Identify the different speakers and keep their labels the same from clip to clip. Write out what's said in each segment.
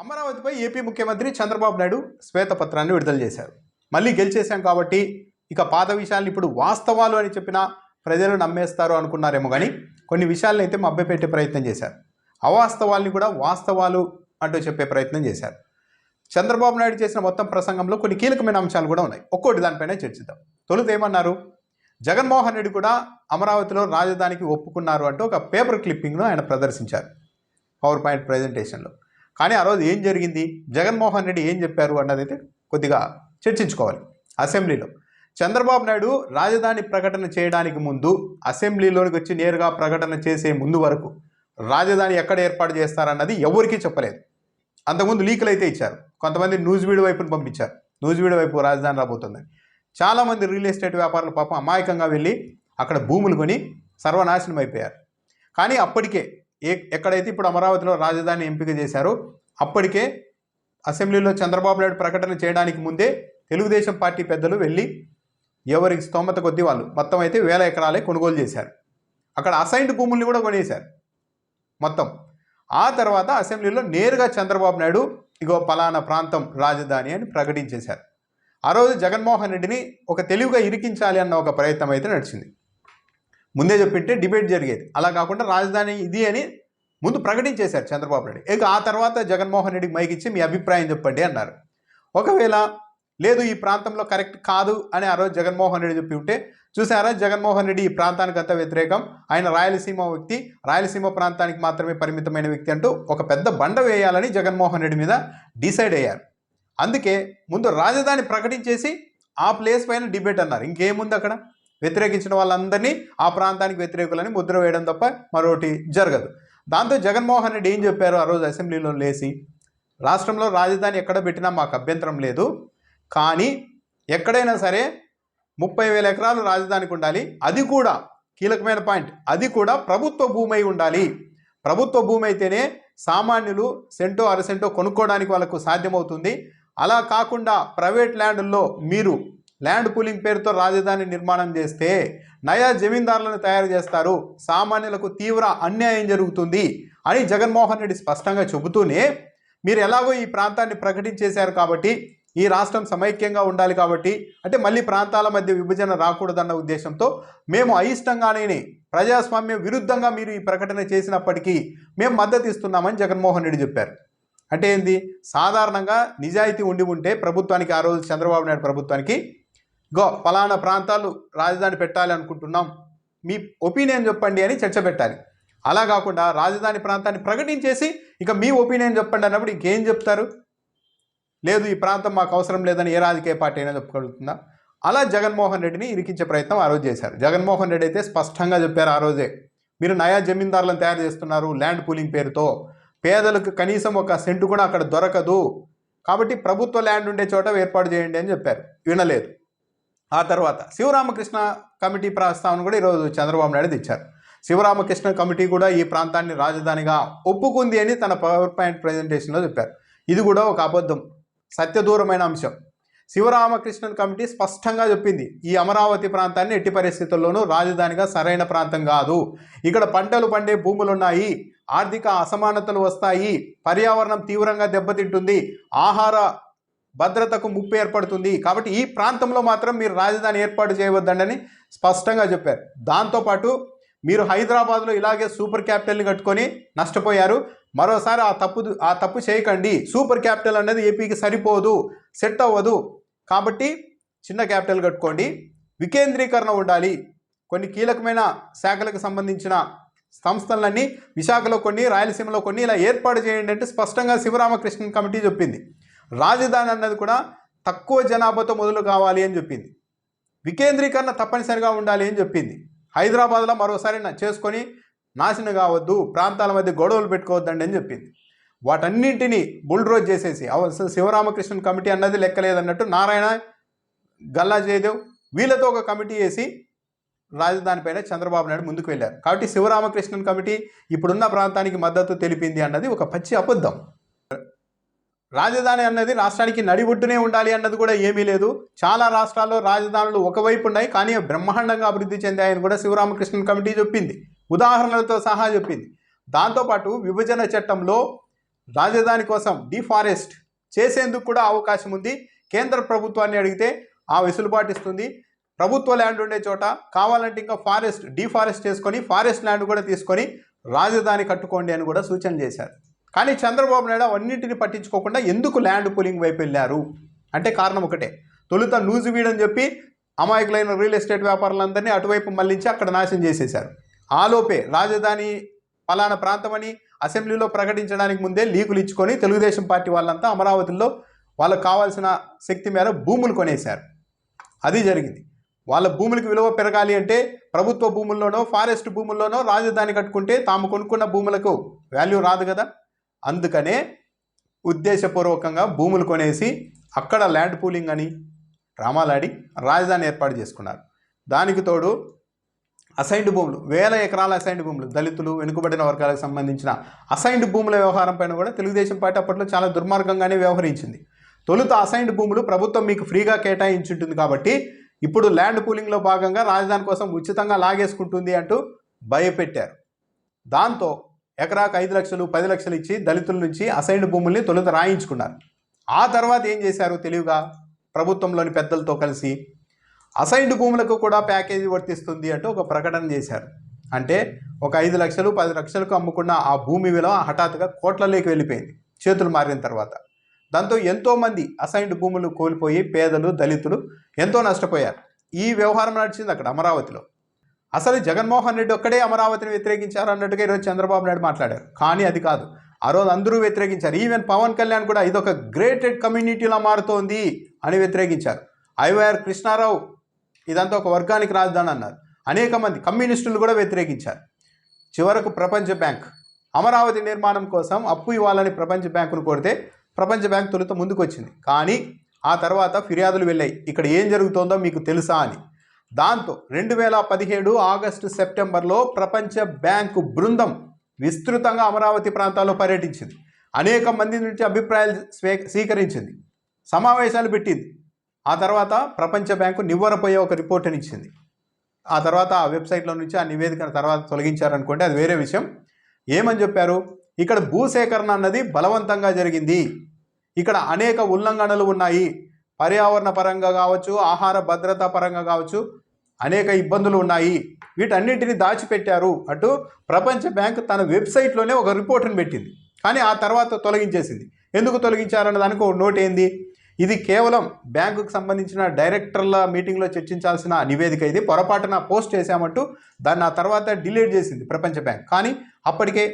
Speaker 1: అమరావతిపై AP ముఖ్యమంత్రి చంద్రబాబు నాయుడు శ్వేతపత్రాన్ని విడుదల చేశారు. మళ్ళీ గెలిచేశాం కాబట్టి ఇక పాత విషయాలను ఇప్పుడు వాస్తవాలు అని చెప్పినా ప్రజలు నమ్మేస్తారు అనుకున్నారేమో కానీ కొన్ని విషయాలను అయితే మభ్యపెట్టే ప్రయత్నం చేశారు. అవాస్తవాల్ని కూడా వాస్తవాలు అంటూ చెప్పే ప్రయత్నం చేశారు. చంద్రబాబు నాయుడు చేసిన మొత్తం ప్రసంగంలో కొన్ని కీలకమైన అంశాలు కూడా ఉన్నాయి. ఒక్కోటి దానిపైన చర్చిద్దాం. తొలుత ఏమన్నారు? జగన్మోహన్ రెడ్డి కూడా అమరావతిలో రాజధానికి ఒప్పుకున్నారు అంటూ ఒక పేపర్ క్లిప్పింగ్ను ఆయన ప్రదర్శించారు. పవర్ పాయింట్ ప్రజెంటేషన్లో. కానీ ఆ రోజు ఏం జరిగింది? జగన్మోహన్ రెడ్డి ఏం చెప్పారు అన్నది అయితే కొద్దిగా చర్చించుకోవాలి అసెంబ్లీలో. చంద్రబాబు నాయుడు రాజధాని ప్రకటన చేయడానికి ముందు అసెంబ్లీలోనికి వచ్చి నేరుగా ప్రకటన చేసే ముందు వరకు రాజధాని ఎక్కడ ఏర్పాటు చేస్తారన్నది ఎవరికీ చెప్పలేదు. అంతకుముందు లీకులు అయితే ఇచ్చారు. కొంతమంది న్యూస్ వీడియో వైపును పంపించారు. న్యూస్ వీడియో వైపు రాజధాని రాబోతుందని. చాలామంది రియల్ ఎస్టేట్ వ్యాపారులు పాపం అమాయకంగా వెళ్ళి అక్కడ భూములు కొని సర్వనాశనం అయిపోయారు. కానీ అప్పటికే ఏ ఎక్కడైతే ఇప్పుడు అమరావతిలో రాజధాని ఎంపిక చేశారో అప్పటికే అసెంబ్లీలో చంద్రబాబు నాయుడు ప్రకటన చేయడానికి ముందే తెలుగుదేశం పార్టీ పెద్దలు వెళ్ళి ఎవరికి స్తోమత కొద్దీ వాళ్ళు మొత్తం అయితే వేల ఎకరాలే కొనుగోలు చేశారు. అక్కడ అసైన్డ్ భూముల్ని కూడా కొనేశారు మొత్తం. ఆ తర్వాత అసెంబ్లీలో నేరుగా చంద్రబాబు నాయుడు ఇగో పలానా ప్రాంతం రాజధాని అని ప్రకటించేశారు. ఆ రోజు జగన్మోహన్ రెడ్డిని ఒక తెలివిగా ఇరికించాలి అన్న ఒక ప్రయత్నం అయితే నడిచింది. ముందే చెప్పింటే డిబేట్ జరిగేది. అలా కాకుండా రాజధాని ఇది అని ముందు ప్రకటించేశారు చంద్రబాబు నాయుడు. ఇక ఆ తర్వాత జగన్మోహన్ రెడ్డికి మైక్ ఇచ్చి మీ అభిప్రాయం చెప్పండి అన్నారు. ఒకవేళ లేదు ఈ ప్రాంతంలో కరెక్ట్ కాదు అని ఆ రోజు జగన్మోహన్ రెడ్డి చెప్పి ఉంటే చూసారా జగన్మోహన్ రెడ్డి ఈ ప్రాంతానికి అంత వ్యతిరేకం? ఆయన రాయలసీమ వ్యక్తి. రాయలసీమ ప్రాంతానికి మాత్రమే పరిమితమైన వ్యక్తి అంటూ ఒక పెద్ద బండ వేయాలని జగన్మోహన్ రెడ్డి మీద డిసైడ్ అయ్యారు. అందుకే ముందు రాజధాని ప్రకటించేసి ఆ ప్లేస్ పైన డిబేట్ అన్నారు. ఇంకేముంది అక్కడ? వ్యతిరేకించిన వాళ్ళందరినీ ఆ ప్రాంతానికి వ్యతిరేకులని ముద్ర వేయడం తప్ప మరొకటి జరగదు. దాంతో జగన్మోహన్ రెడ్డి ఏం చెప్పారు? ఆ రోజు అసెంబ్లీలో లేచి రాష్ట్రంలో రాజధాని ఎక్కడ పెట్టినా మాకు అభ్యంతరం లేదు. కానీ ఎక్కడైనా సరే ముప్పై వేల ఎకరాలు రాజధానికి ఉండాలి. అది కూడా కీలకమైన పాయింట్. అది కూడా ప్రభుత్వ భూమి అయి ఉండాలి. ప్రభుత్వ భూమి అయితేనే సామాన్యులు సెంటో అరసెంటో కొనుక్కోవడానికి వాళ్ళకు సాధ్యమవుతుంది. అలా కాకుండా ప్రైవేట్ ల్యాండ్లో మీరు ల్యాండ్ పూలింగ్ పేరుతో రాజధాని నిర్మాణం చేస్తే నయా జమీందారులను తయారు చేస్తారు. సామాన్యులకు తీవ్ర అన్యాయం జరుగుతుంది అని జగన్మోహన్ రెడ్డి స్పష్టంగా చెబుతూనే మీరు ఎలాగో ఈ ప్రాంతాన్ని ప్రకటించేశారు కాబట్టి ఈ రాష్ట్రం సమైక్యంగా ఉండాలి కాబట్టి అంటే మళ్ళీ ప్రాంతాల మధ్య విభజన రాకూడదన్న ఉద్దేశంతో మేము అయిష్టంగానే ప్రజాస్వామ్యం విరుద్ధంగా మీరు ఈ ప్రకటన చేసినప్పటికీ మేము మద్దతు ఇస్తున్నామని జగన్మోహన్ రెడ్డి చెప్పారు. అంటే ఏంది? సాధారణంగా నిజాయితీ ఉండి ఉంటే ప్రభుత్వానికి ఆ రోజు చంద్రబాబు నాయుడు ప్రభుత్వానికి గో ఫలానా ప్రాంతాలు రాజధాని పెట్టాలి అనుకుంటున్నాం. మీ ఒపీనియన్ చెప్పండి అని చర్చ పెట్టాలి. అలా కాకుండా రాజధాని ప్రాంతాన్ని ప్రకటించేసి ఇక మీ ఒపీనియన్ చెప్పండి అన్నప్పుడు ఇంకేం చెప్తారు? లేదు ఈ ప్రాంతం మాకు అవసరం లేదని ఏ రాజకీయ పార్టీ అయినా చెప్పగలుగుతుందా? అలా జగన్మోహన్ రెడ్డిని ఇరికించే ప్రయత్నం ఆ రోజు చేశారు. జగన్మోహన్ రెడ్డి అయితే స్పష్టంగా చెప్పారు ఆ రోజే మీరు నయా జమీందారులను తయారు చేస్తున్నారు ల్యాండ్ పూలింగ్ పేరుతో. పేదలకు కనీసం ఒక సెంటు కూడా అక్కడ దొరకదు. కాబట్టి ప్రభుత్వ ల్యాండ్ ఉండే చోట ఏర్పాటు చేయండి అని చెప్పారు. వినలేదు. ఆ తర్వాత శివరామకృష్ణ కమిటీ ప్రస్తావన కూడా ఈరోజు చంద్రబాబు నాయుడు తెచ్చారు. శివరామకృష్ణ కమిటీ కూడా ఈ ప్రాంతాన్ని రాజధానిగా ఒప్పుకుంది అని తన పవర్ పాయింట్ ప్రజెంటేషన్లో చెప్పారు. ఇది కూడా ఒక అబద్ధం సత్యదూరమైన అంశం. శివరామకృష్ణన్ కమిటీ స్పష్టంగా చెప్పింది ఈ అమరావతి ప్రాంతాన్ని ఎట్టి పరిస్థితుల్లోనూ రాజధానిగా సరైన ప్రాంతం కాదు. ఇక్కడ పంటలు పండే భూములు ఉన్నాయి ఆర్థిక అసమానతలు వస్తాయి పర్యావరణం తీవ్రంగా దెబ్బతింటుంది ఆహార భద్రతకు ముప్పు ఏర్పడుతుంది. కాబట్టి ఈ ప్రాంతంలో మాత్రం మీరు రాజధాని ఏర్పాటు చేయవద్దండని స్పష్టంగా చెప్పారు. దాంతోపాటు మీరు హైదరాబాద్లో ఇలాగే సూపర్ క్యాపిటల్ని కట్టుకొని నష్టపోయారు. మరోసారి ఆ తప్పు ఆ తప్పు చేయకండి. సూపర్ క్యాపిటల్ అనేది ఏపీకి సరిపోదు సెట్ అవ్వదు. కాబట్టి చిన్న క్యాపిటల్ కట్టుకోండి. వికేంద్రీకరణ ఉండాలి. కొన్ని కీలకమైన శాఖలకు సంబంధించిన సంస్థలన్నీ విశాఖలో కొన్ని రాయలసీమలో కొన్ని ఇలా ఏర్పాటు చేయండి అంటే స్పష్టంగా శివరామకృష్ణన్ కమిటీ చెప్పింది. రాజధాని అన్నది కూడా తక్కువ జనాభాతో మొదలు కావాలి అని చెప్పింది. వికేంద్రీకరణ తప్పనిసరిగా ఉండాలి అని చెప్పింది. హైదరాబాద్లో మరోసారి చేసుకొని నాశనం కావద్దు ప్రాంతాల మధ్య గొడవలు పెట్టుకోవద్దండి అని చెప్పింది. వాటన్నింటినీ బుల్డ్రోజ్ చేసేసి అవసరం శివరామకృష్ణ కమిటీ అన్నది లెక్కలేదన్నట్టు నారాయణ గల్లా జయదేవ్ వీళ్ళతో ఒక కమిటీ వేసి రాజధానిపైన చంద్రబాబు నాయుడు ముందుకు వెళ్ళారు. కాబట్టి శివరామకృష్ణన్ కమిటీ ఇప్పుడున్న ప్రాంతానికి మద్దతు తెలిపింది అన్నది ఒక పచ్చి అబద్ధం. రాజధాని అన్నది రాష్ట్రానికి నడిబొట్టునే ఉండాలి అన్నది కూడా ఏమీ లేదు. చాలా రాష్ట్రాల్లో రాజధానులు ఒకవైపు ఉన్నాయి కానీ బ్రహ్మాండంగా అభివృద్ధి చెందాయని కూడా శివరామకృష్ణన్ కమిటీ చెప్పింది. ఉదాహరణలతో సహా చెప్పింది. దాంతోపాటు విభజన చట్టంలో రాజధాని కోసం డిఫారెస్ట్ చేసేందుకు కూడా అవకాశం ఉంది. కేంద్ర ప్రభుత్వాన్ని అడిగితే ఆ వెసులుబాటు ఇస్తుంది. ప్రభుత్వ ల్యాండ్ ఉండే చోట కావాలంటే ఇంకా ఫారెస్ట్ డిఫారెస్ట్ చేసుకొని ఫారెస్ట్ ల్యాండ్ కూడా తీసుకొని రాజధాని కట్టుకోండి అని కూడా సూచన చేశారు. కానీ చంద్రబాబు నాయుడు అవన్నింటిని పట్టించుకోకుండా ఎందుకు ల్యాండ్ పూలింగ్ వైపు వెళ్ళారు? అంటే కారణం ఒకటే. తొలుత నూజు వీడని చెప్పి అమాయకులైన రియల్ ఎస్టేట్ వ్యాపారులందరినీ అటువైపు మళ్ళించి అక్కడ నాశనం చేసేశారు. ఆలోపే రాజధాని పలానా ప్రాంతమని అసెంబ్లీలో ప్రకటించడానికి ముందే లీకులు ఇచ్చుకొని తెలుగుదేశం పార్టీ వాళ్ళంతా అమరావతిలో వాళ్ళకు కావాల్సిన శక్తి మేర భూములు కొనేశారు. అది జరిగింది. వాళ్ళ భూములకు విలువ పెరగాలి అంటే ప్రభుత్వ భూముల్లోనో ఫారెస్ట్ భూముల్లోనో రాజధాని కట్టుకుంటే తాము కొనుక్కున్న భూములకు వాల్యూ రాదు కదా? అందుకనే ఉద్దేశపూర్వకంగా భూములు కొనేసి అక్కడ ల్యాండ్ పూలింగ్ అని రామాలాడి రాజధాని ఏర్పాటు చేసుకున్నారు. దానికి తోడు అసైన్డ్ భూములు వేల ఎకరాల అసైన్డ్ భూములు దళితులు వెనుకబడిన వర్గాలకు సంబంధించిన అసైన్డ్ భూముల వ్యవహారం పైన కూడా తెలుగుదేశం పార్టీ అప్పట్లో చాలా దుర్మార్గంగానే వ్యవహరించింది. తొలుత అసైన్డ్ భూములు ప్రభుత్వం మీకు ఫ్రీగా కేటాయించుంటుంది కాబట్టి ఇప్పుడు ల్యాండ్ పూలింగ్లో భాగంగా రాజధాని కోసం ఉచితంగా లాగేసుకుంటుంది అంటూ భయపెట్టారు. దాంతో ఎకరాకు ఐదు లక్షలు పది లక్షలు ఇచ్చి దళితుల నుంచి అసైన్డ్ భూముల్ని తొలుత రాయించుకున్నారు. ఆ తర్వాత ఏం చేశారు తెలివిగా? ప్రభుత్వంలోని పెద్దలతో కలిసి అసైన్డ్ భూములకు కూడా ప్యాకేజీ వర్తిస్తుంది అంటూ ఒక ప్రకటన చేశారు. అంటే ఒక ఐదు లక్షలు పది లక్షలకు అమ్ముకున్న ఆ భూమి విలువ హఠాత్తుగా కోట్లలోకి వెళ్ళిపోయింది చేతులు మారిన తర్వాత. దాంతో ఎంతోమంది అసైన్డ్ భూములు కోల్పోయి పేదలు దళితులు ఎంతో నష్టపోయారు. ఈ వ్యవహారం నడిచింది అక్కడ అమరావతిలో. అసలు జగన్మోహన్ రెడ్డి ఒక్కడే అమరావతిని వ్యతిరేకించారు అన్నట్టుగా ఈరోజు చంద్రబాబు నాయుడు మాట్లాడారు. కానీ అది కాదు. ఆ రోజు అందరూ వ్యతిరేకించారు. ఈవెన్ పవన్ కళ్యాణ్ కూడా ఇదొక గ్రేటెడ్ కమ్యూనిటీలా మారుతోంది అని వ్యతిరేకించారు. ఐవైఆర్ కృష్ణారావు ఇదంతా ఒక వర్గానికి రాజధాని అన్నారు. అనేక మంది కమ్యూనిస్టులు కూడా వ్యతిరేకించారు. చివరకు ప్రపంచ బ్యాంక్ అమరావతి నిర్మాణం కోసం అప్పు ఇవ్వాలని ప్రపంచ బ్యాంకును కోరితే ప్రపంచ బ్యాంక్ తొలుత ముందుకు వచ్చింది కానీ ఆ తర్వాత ఫిర్యాదులు వెళ్ళాయి. ఇక్కడ ఏం జరుగుతోందో మీకు తెలుసా అని. దాంతో రెండు వేల పదిహేడు ఆగస్టు సెప్టెంబర్లో ప్రపంచ బ్యాంకు బృందం విస్తృతంగా అమరావతి ప్రాంతాల్లో పర్యటించింది. అనేక మంది నుంచి అభిప్రాయాలు స్వీ స్వీకరించింది. సమావేశాలు పెట్టింది. ఆ తర్వాత ప్రపంచ బ్యాంకు నివ్వరపోయే ఒక రిపోర్ట్ని ఇచ్చింది. ఆ తర్వాత ఆ వెబ్సైట్లో నుంచి ఆ నివేదికను తర్వాత తొలగించారనుకుంటే అది వేరే విషయం. ఏమని చెప్పారు? ఇక్కడ భూసేకరణ అన్నది బలవంతంగా జరిగింది. ఇక్కడ అనేక ఉల్లంఘనలు ఉన్నాయి. పర్యావరణ పరంగా కావచ్చు ఆహార భద్రతా పరంగా కావచ్చు అనేక ఇబ్బందులు ఉన్నాయి. వీటన్నిటిని దాచిపెట్టారు అంటూ ప్రపంచ బ్యాంక్ తన వెబ్సైట్లోనే ఒక రిపోర్ట్ని పెట్టింది. కానీ ఆ తర్వాత తొలగించేసింది. ఎందుకు తొలగించారన్న దానికి నోట్ ఏంది? ఇది కేవలం బ్యాంకుకు సంబంధించిన డైరెక్టర్ల మీటింగ్లో చర్చించాల్సిన నివేదిక ఇది. పొరపాటున పోస్ట్ చేశామంటూ దాన్ని ఆ తర్వాత డిలీట్ చేసింది ప్రపంచ బ్యాంక్. కానీ అప్పటికే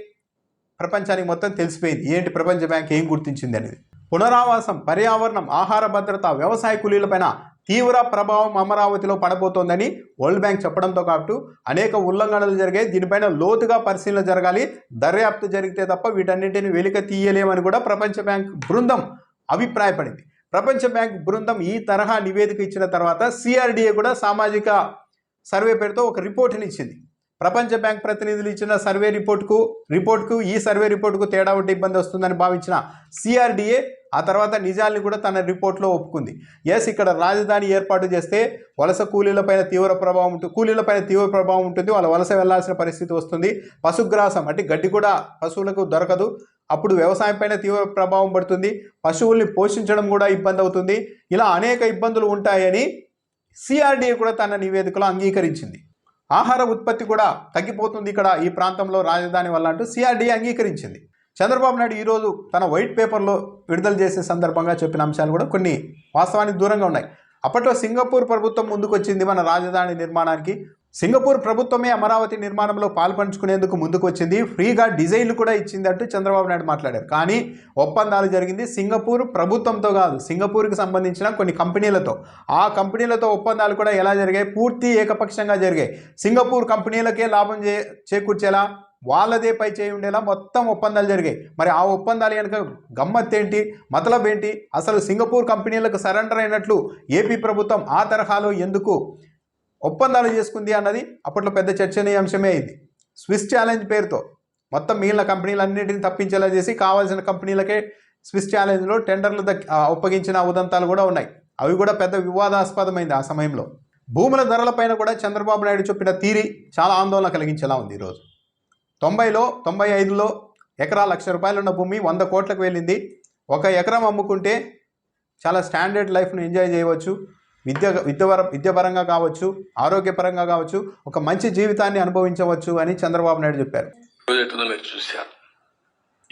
Speaker 1: ప్రపంచానికి మొత్తం తెలిసిపోయింది. ఏంటి ప్రపంచ బ్యాంక్ ఏం గుర్తించింది అనేది. పునరావాసం పర్యావరణం ఆహార భద్రత వ్యవసాయ కూలీలపైన తీవ్ర ప్రభావం అమరావతిలో పడబోతోందని వరల్డ్ బ్యాంక్ చెప్పడంతో పాటు అనేక ఉల్లంఘనలు జరిగాయి. దీనిపైన లోతుగా పరిశీలన జరగాలి. దర్యాప్తు జరిగితే తప్ప వీటన్నింటిని వెలిక తీయలేమని కూడా ప్రపంచ బ్యాంక్ బృందం అభిప్రాయపడింది. ప్రపంచ బ్యాంక్ బృందం ఈ తరహా నివేదిక ఇచ్చిన తర్వాత సిఆర్డీఏ కూడా సామాజిక సర్వే పేరుతో ఒక రిపోర్ట్ని ఇచ్చింది ప్రపంచ బ్యాంక్ ప్రతినిధులు ఇచ్చిన సర్వే రిపోర్ట్కు రిపోర్ట్కు ఈ సర్వే రిపోర్ట్కు తేడా ఉంటే ఇబ్బంది వస్తుందని భావించిన సిఆర్డీఏ ఆ తర్వాత నిజాల్ని కూడా తన రిపోర్ట్లో ఒప్పుకుంది. ఎస్ ఇక్కడ రాజధాని ఏర్పాటు చేస్తే వలస కూలీలపైన తీవ్ర ప్రభావం ఉంటుంది కూలీలపైన తీవ్ర ప్రభావం ఉంటుంది వాళ్ళ వలస వెళ్ళాల్సిన పరిస్థితి వస్తుంది. పశుగ్రాసం అంటే గడ్డి కూడా పశువులకు దొరకదు. అప్పుడు వ్యవసాయం పైన తీవ్ర ప్రభావం పడుతుంది. పశువుల్ని పోషించడం కూడా ఇబ్బంది అవుతుంది. ఇలా అనేక ఇబ్బందులు ఉంటాయని సిఆర్డీఏ కూడా తన నివేదికలో అంగీకరించింది. ఆహార ఉత్పత్తి కూడా తగ్గిపోతుంది ఇక్కడ ఈ ప్రాంతంలో రాజధాని వల్ల అంటూ సిఆర్డీఏ అంగీకరించింది. చంద్రబాబు నాయుడు ఈరోజు తన వైట్ పేపర్లో విడుదల చేసే సందర్భంగా చెప్పిన అంశాలు కూడా కొన్ని వాస్తవానికి దూరంగా ఉన్నాయి. అప్పట్లో సింగపూర్ ప్రభుత్వం ముందుకొచ్చింది మన రాజధాని నిర్మాణానికి. సింగపూర్ ప్రభుత్వమే అమరావతి నిర్మాణంలో పాల్పంచుకునేందుకు ముందుకు వచ్చింది ఫ్రీగా డిజైన్లు కూడా ఇచ్చింది అంటూ చంద్రబాబు నాయుడు మాట్లాడారు. కానీ ఒప్పందాలు జరిగింది సింగపూర్ ప్రభుత్వంతో కాదు సింగపూర్కి సంబంధించిన కొన్ని కంపెనీలతో. ఆ కంపెనీలతో ఒప్పందాలు కూడా ఎలా జరిగాయి? పూర్తి ఏకపక్షంగా జరిగాయి. సింగపూర్ కంపెనీలకే లాభం చే చేకూర్చేలా వాళ్ళదే పై చేయి ఉండేలా మొత్తం ఒప్పందాలు జరిగాయి. మరి ఆ ఒప్పందాలు కనుక గమ్మత్ ఏంటి? మతలబ్ ఏంటి? అసలు సింగపూర్ కంపెనీలకు సరెండర్ అయినట్లు ఏపీ ప్రభుత్వం ఆ తరహాలో ఎందుకు ఒప్పందాలు చేసుకుంది అన్నది అప్పట్లో పెద్ద చర్చనీయాంశమే అయింది. స్విస్ ఛాలెంజ్ పేరుతో మొత్తం మిగిలిన కంపెనీలన్నింటినీ తప్పించేలా చేసి కావాల్సిన కంపెనీలకే స్విస్ ఛాలెంజ్లో టెండర్లు దక్ ఉదంతాలు కూడా ఉన్నాయి. అవి కూడా పెద్ద వివాదాస్పదమైంది ఆ సమయంలో. భూముల ధరలపైన కూడా చంద్రబాబు నాయుడు చెప్పిన తీరి చాలా ఆందోళన కలిగించేలా ఉంది ఈరోజు. తొంభైలో తొంభై ఐదులో ఎకరా లక్ష రూపాయలు ఉన్న భూమి వంద కోట్లకు వెళ్ళింది. ఒక ఎకరం అమ్ముకుంటే చాలా స్టాండర్డ్ లైఫ్ను ఎంజాయ్ చేయవచ్చు. విద్య విద్యపర విద్యపరంగా కావచ్చు ఆరోగ్యపరంగా కావచ్చు ఒక మంచి జీవితాన్ని అనుభవించవచ్చు అని చంద్రబాబు నాయుడు చెప్పారు.
Speaker 2: ప్రాజెక్ట్ చూశారు.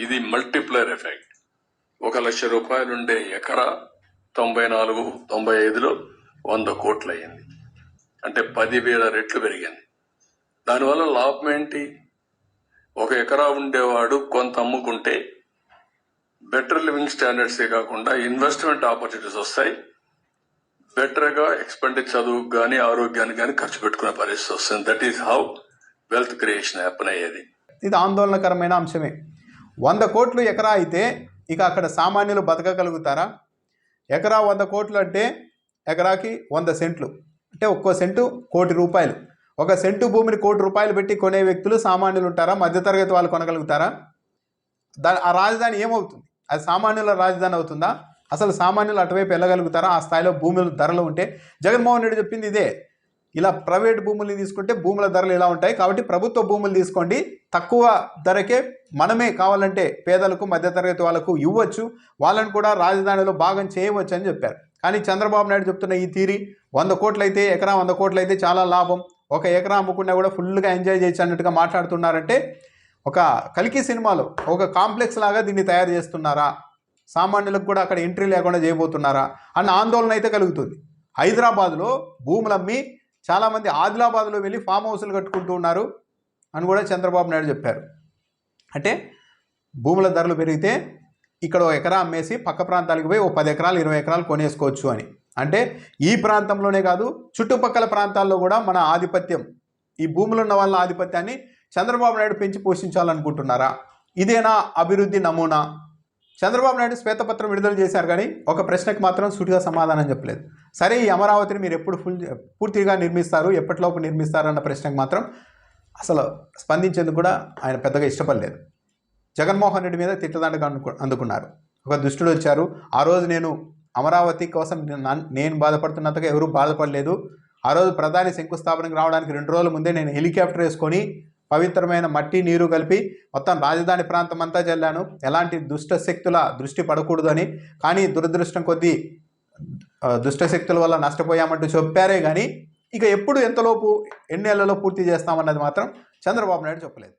Speaker 2: ఇది మల్టిప్లర్ ఎఫెక్ట్ ఒక లక్ష రూపాయలు ఉండే ఎకరా తొంభై నాలుగు తొంభై ఐదులో వంద కోట్లు అయ్యింది అంటే పదివేల రెట్లు పెరిగింది. దానివల్ల లాభం ఏంటి? ఒక ఎకరా ఉండేవాడు కొంత అమ్ముకుంటే బెటర్ లివింగ్ స్టాండర్డ్సే కాకుండా ఇన్వెస్ట్మెంట్ ఆపర్చునిటీస్ వస్తాయి. బెటర్గా ఎక్స్పెండిచర్ చదువుకు కానీ ఆరోగ్యానికి కానీ ఖర్చు పెట్టుకునే పరిస్థితి వస్తుంది. That is how wealth creation happen అయ్యేది.
Speaker 1: ఇది ఆందోళనకరమైన అంశమే. వంద కోట్లు ఎకరా అయితే ఇక అక్కడ సామాన్యులు బతకగలుగుతారా? ఎకరా వంద కోట్లు అంటే ఎకరాకి వంద సెంట్లు. అంటే ఒక్కో సెంటు కోటి రూపాయలు. ఒక సెంటు భూమిని కోటి రూపాయలు పెట్టి కొనే వ్యక్తులు సామాన్యులు ఉంటారా మధ్యతరగతి వాళ్ళు కొనగలుగుతారా? దా ఆ రాజధాని ఏమవుతుంది? అది సామాన్యుల రాజధాని అవుతుందా? అసలు సామాన్యులు అటువైపు వెళ్ళగలుగుతారా? ఆ స్థాయిలో భూముల ధరలు ఉంటే? జగన్మోహన్ రెడ్డి చెప్పింది ఇదే. ఇలా ప్రైవేట్ భూముల్ని తీసుకుంటే భూముల ధరలు ఇలా ఉంటాయి. కాబట్టి ప్రభుత్వ భూములు తీసుకోండి. తక్కువ ధరకే మనమే కావాలంటే పేదలకు మధ్యతరగతి వాళ్ళకు ఇవ్వచ్చు. వాళ్ళని కూడా రాజధానిలో భాగం చేయవచ్చు అని చెప్పారు. కానీ చంద్రబాబు నాయుడు చెప్తున్న ఈ తీరి వంద కోట్లు అయితే ఎకరా వంద కోట్లు అయితే చాలా లాభం. ఒక ఎకరా అమ్ముకున్నా కూడా ఫుల్గా ఎంజాయ్ చేయొచ్చు అన్నట్టుగా మాట్లాడుతున్నారంటే ఒక కలికి సినిమాలో ఒక కాంప్లెక్స్ లాగా దీన్ని తయారు చేస్తున్నారా? సామాన్యులకు కూడా అక్కడ ఎంట్రీ లేకుండా చేయబోతున్నారా? అన్న ఆందోళన అయితే కలుగుతుంది. హైదరాబాద్లో భూములు అమ్మి చాలామంది ఆదిలాబాద్లో వెళ్ళి ఫామ్ హౌస్లు కట్టుకుంటూ ఉన్నారు అని కూడా చంద్రబాబు నాయుడు చెప్పారు. అంటే భూముల ధరలు పెరిగితే ఇక్కడ ఎకరా అమ్మేసి పక్క ప్రాంతాలకు పోయి ఓ పది ఎకరాలు ఇరవై ఎకరాలు కొనేసుకోవచ్చు అని. అంటే ఈ ప్రాంతంలోనే కాదు చుట్టుపక్కల ప్రాంతాల్లో కూడా మన ఆధిపత్యం ఈ భూములు ఉన్న వాళ్ళ ఆధిపత్యాన్ని చంద్రబాబు నాయుడు పెంచి పోషించాలనుకుంటున్నారా? ఇదేనా అభివృద్ధి నమూనా? చంద్రబాబు నాయుడు శ్వేతపత్రం విడుదల చేశారు కానీ ఒక ప్రశ్నకు మాత్రం సూటిగా సమాధానం చెప్పలేదు. సరే ఈ అమరావతిని మీరు ఎప్పుడు ఫుల్ పూర్తిగా నిర్మిస్తారు ఎప్పటిలోపు నిర్మిస్తారు అన్న ప్రశ్నకు మాత్రం అసలు స్పందించేందుకు కూడా ఆయన పెద్దగా ఇష్టపడలేదు. జగన్మోహన్ రెడ్డి మీద తిట్టదండగా అందుకు అందుకున్నారు. ఒక దుష్టుడు వచ్చారు ఆ రోజు నేను అమరావతి కోసం నేను బాధపడుతున్నంతగా ఎవరూ బాధపడలేదు. ఆ రోజు ప్రధాని శంకుస్థాపనకు రావడానికి రెండు రోజుల ముందే నేను హెలికాప్టర్ వేసుకొని పవిత్రమైన మట్టి నీరు కలిపి మొత్తం రాజధాని ప్రాంతం అంతా చల్లాను. ఎలాంటి దుష్ట శక్తుల దృష్టి పడకూడదు అని. కానీ దురదృష్టం కొద్దీ దుష్టశక్తుల దుష్ట శక్తుల వల్ల నష్టపోయామంటూ చెప్పారే కానీ ఇక ఎప్పుడు ఎంతలోపు ఎన్ని పూర్తి చేస్తామన్నది మాత్రం చంద్రబాబు నాయుడు చెప్పలేదు.